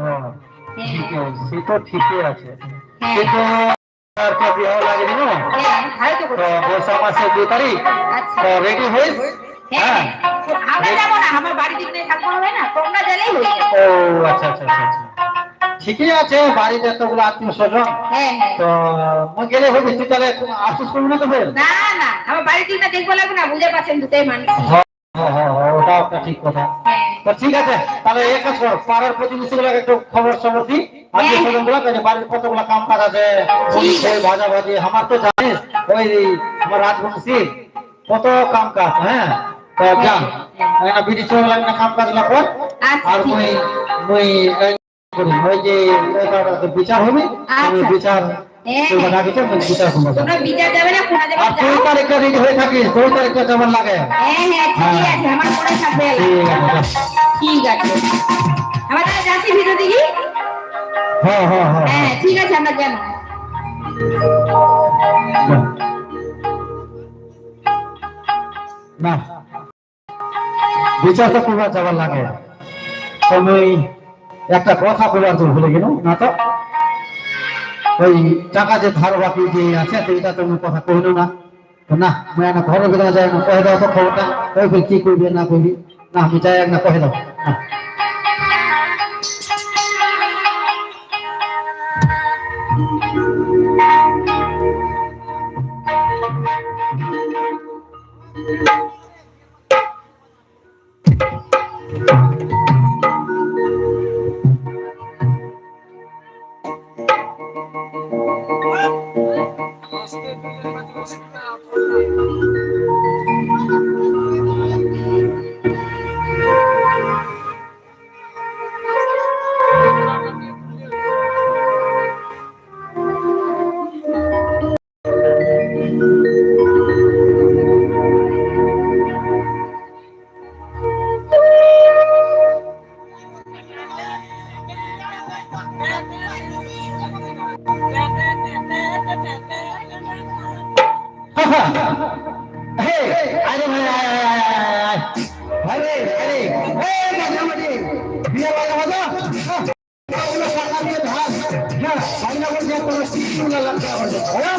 ঠিক আছে, সে তো ঠিকই আছে। হ্যাঁ। কিন্তু আর তো বিয়ে লাগেনি না? হ্যাঁ হয়তো তো বৈশাখ মাসের দু তারিখ। আচ্ছা। তো রেডি হইস হ্যাঁ হ্যাঁ। আমরা যাব না আমার বাড়ি দিক নিয়ে থাকব হবে না তোমরা গেলেই হয়ে ও আচ্ছা আচ্ছা আচ্ছা আচ্ছা। ঠিকই আছে বাড়িতে এতগুলো আত্মীয় স্বজন। হ্যাঁ হ্যাঁ। তো গেলে হবে তুই তাহলে আফসোস করবি না তো না না আমার বাড়ির দিকটা দেখব লাগবে না বুঝে পাচ্ছেন দুটোই মানুষ। হ্যাঁ হ্যাঁ। হ্যাঁ, হ্যাঁ, একটা ঠিক কথা হ্যাঁ তো ঠিক আছে তাহলে এক কাজ কর পাড়ার প্রতিবেশী গুলো একটু খবর সবর দি আত্মীয় স্বজনগুলো বাড়ির কতগুলো কাম কাজ আছে ঠিক আছে। ওই ভাজা ভাজি আমার তো জানিস ওই আমার রাজবংশী কত কাম কাজ হ্যাঁ তো যা একটা বিড়ি চোর লাগবে কাম কাজ আচ্ছা, আর ঠিক মুই মুই ওই যে বিচার হবে আমি আচ্ছা। বিচার হ্যাঁ, হ্যাঁ। বিচার তোমরা বিচার যাবে না কোনা যাবে আর দুই তারিখে রেডি হয়ে থাকিস? দুই তারিখে যেমন লাগে? হ্যাঁ হ্যাঁ ঠিকই আছে আমার মনে থাকবে ঠিক আছে যা। ঠিক আছে। আমরা তাহলে যাচ্ছি ভিডিও দিকে? হ্যাঁ হ্যাঁ হ্যাঁ হ্যাঁ। ঠিক আছে আমরা জানো না। বিচার তো করবার যাবার লাগে? তুমি একটা কথা বলার তো ভুলে গেল না তো? ওই টাকা যে ধার বাকি যে আছে তো এটা তুমি কথা কইল না। তো না আমি না ঘরে বেলা যাই না কয়ে দাও তো খবরটা। ওই বল কি করবি না করবি না আমি যাই না কয়ে দাও। না। Hey, না বলছি কোনো সিস্টেম লাগতে হবে হ্যাঁ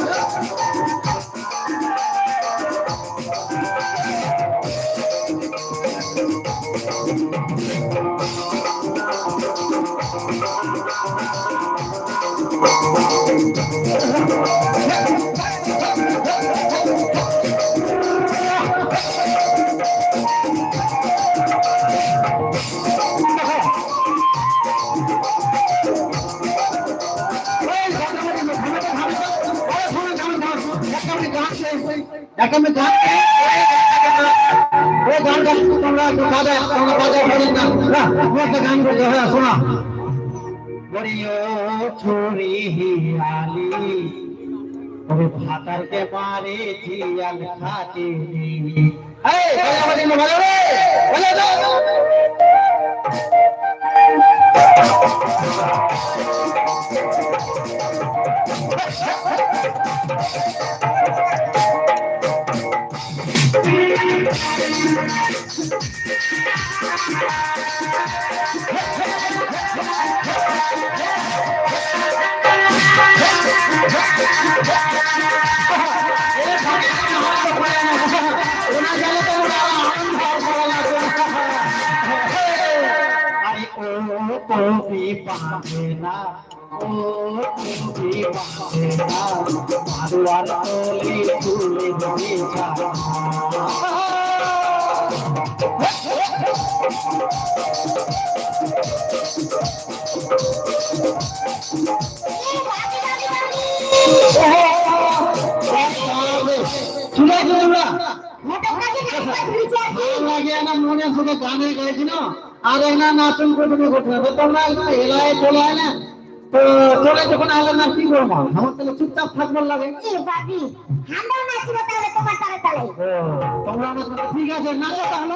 একটা আমি গান ওই গানটা তোমরা, একটু বাজা তোমরা বাজা করি না না, তুমি একটা গান করতে হ্যাঁ শোনা। বড়িও ছুরি হিয়ালি ওরে ভাতারকে মারে জিয়াল খাটি এই বাজা বাজা না বাজা রে বাজা দাও আরে ও তুমি পাবে না ও তুমি পাবে না। মারুয়ার তোলে তুলে ভালো লাগে না মনে শুধু গানে গাইছিল আর না নাচন না তো চলে আলো না কি আমার তাহলে চুপচাপ থাকবার লাগে তোমরা ঠিক আছে, নাচো তাহলে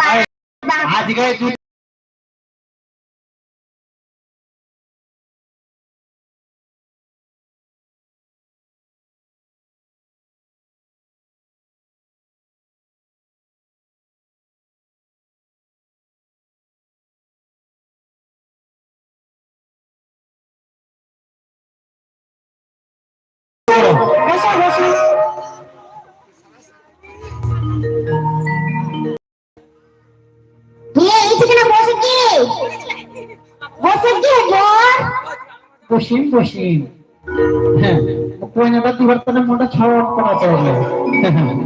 আজকে বসো বসো। পশ্চিম পশ্চিম হ্যাঁ কোয়েনাটা তাহলে মনটা ছড় করা চলে হ্যাঁ?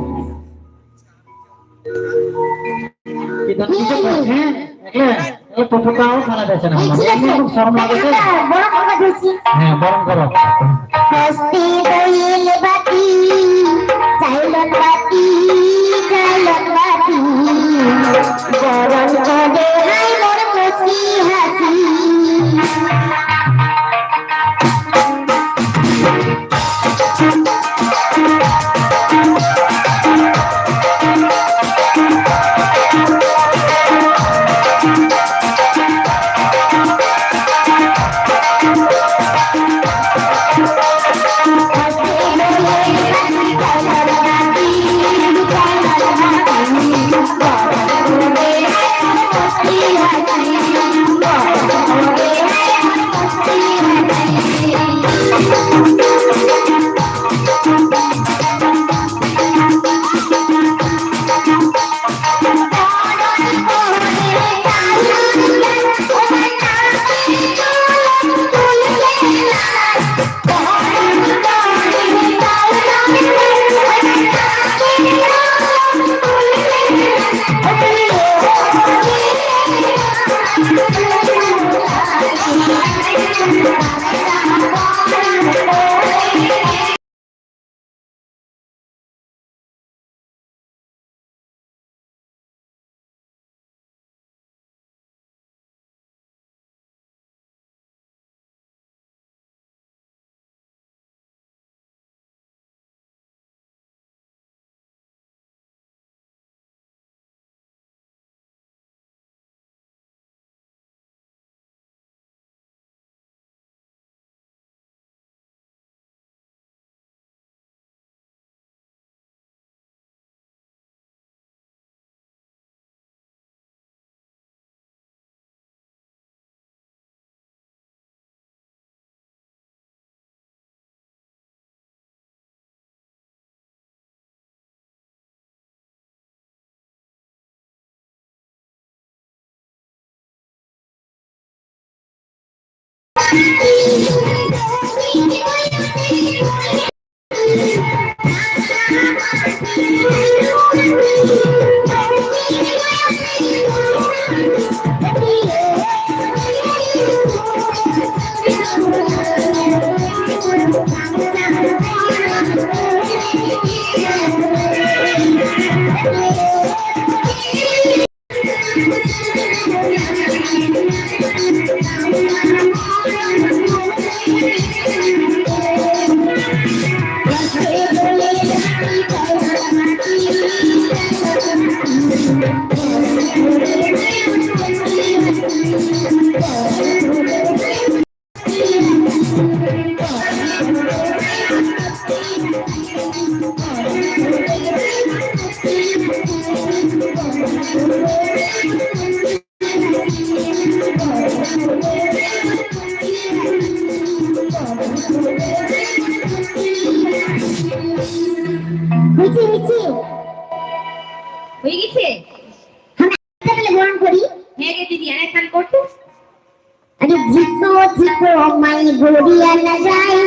We are the em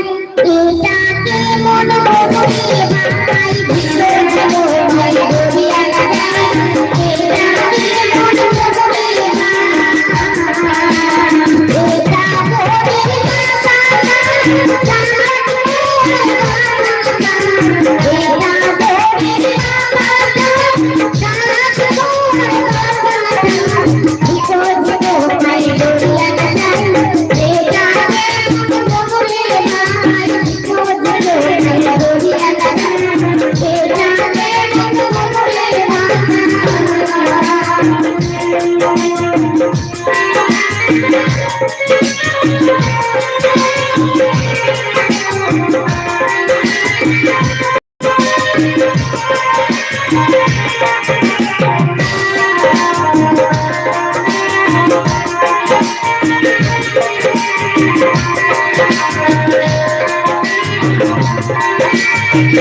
Thank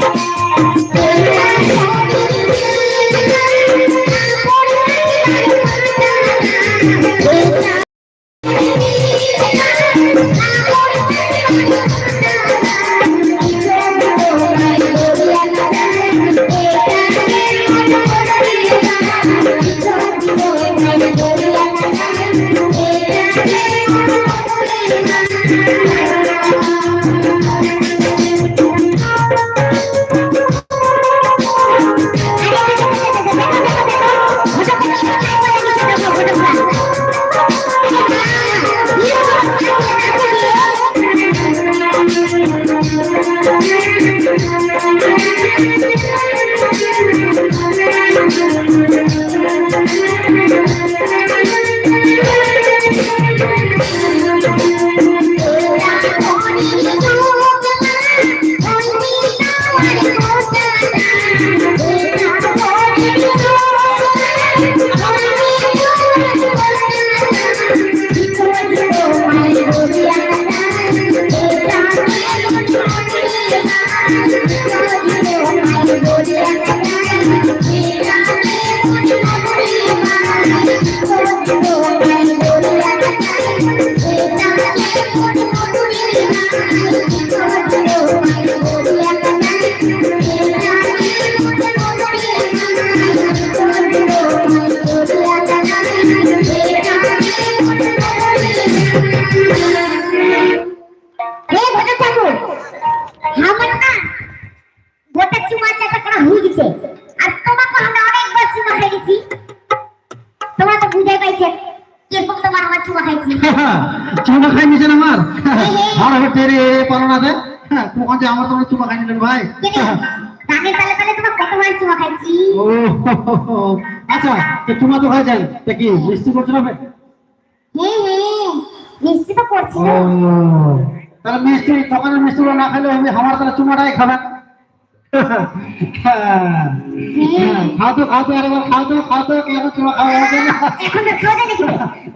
you. চুমা খাই নিছেন আমার? আর হবে তেরে পারো না দে তখন যে আমার তোমার চুমা খাই নিলেন ভাই। গানের তালে তালে তোমার কতবার চুমা খাইছি। ও আচ্ছা তো চুমা তো খাই যান তা কি মিষ্টি করছ না হ্যাঁ হ্যাঁ নিশ্চিত করছি তাহলে মিষ্টি দোকানের মিষ্টিগুলো না খেলে আমি আমার তাহলে চুমাটাই খাবেন। খাও তো খাও তো আরেকবার খাও তো খাও তো কেন চুমা খাওয়া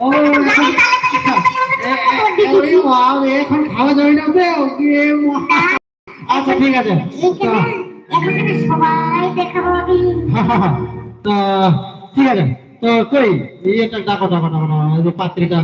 ও এখন খাওয়া যাবে না তো আচ্ছা ঠিক আছে। ঠিক আছে। তো কই এটা ডাকো ডাকো ডাকো পাত্রিকা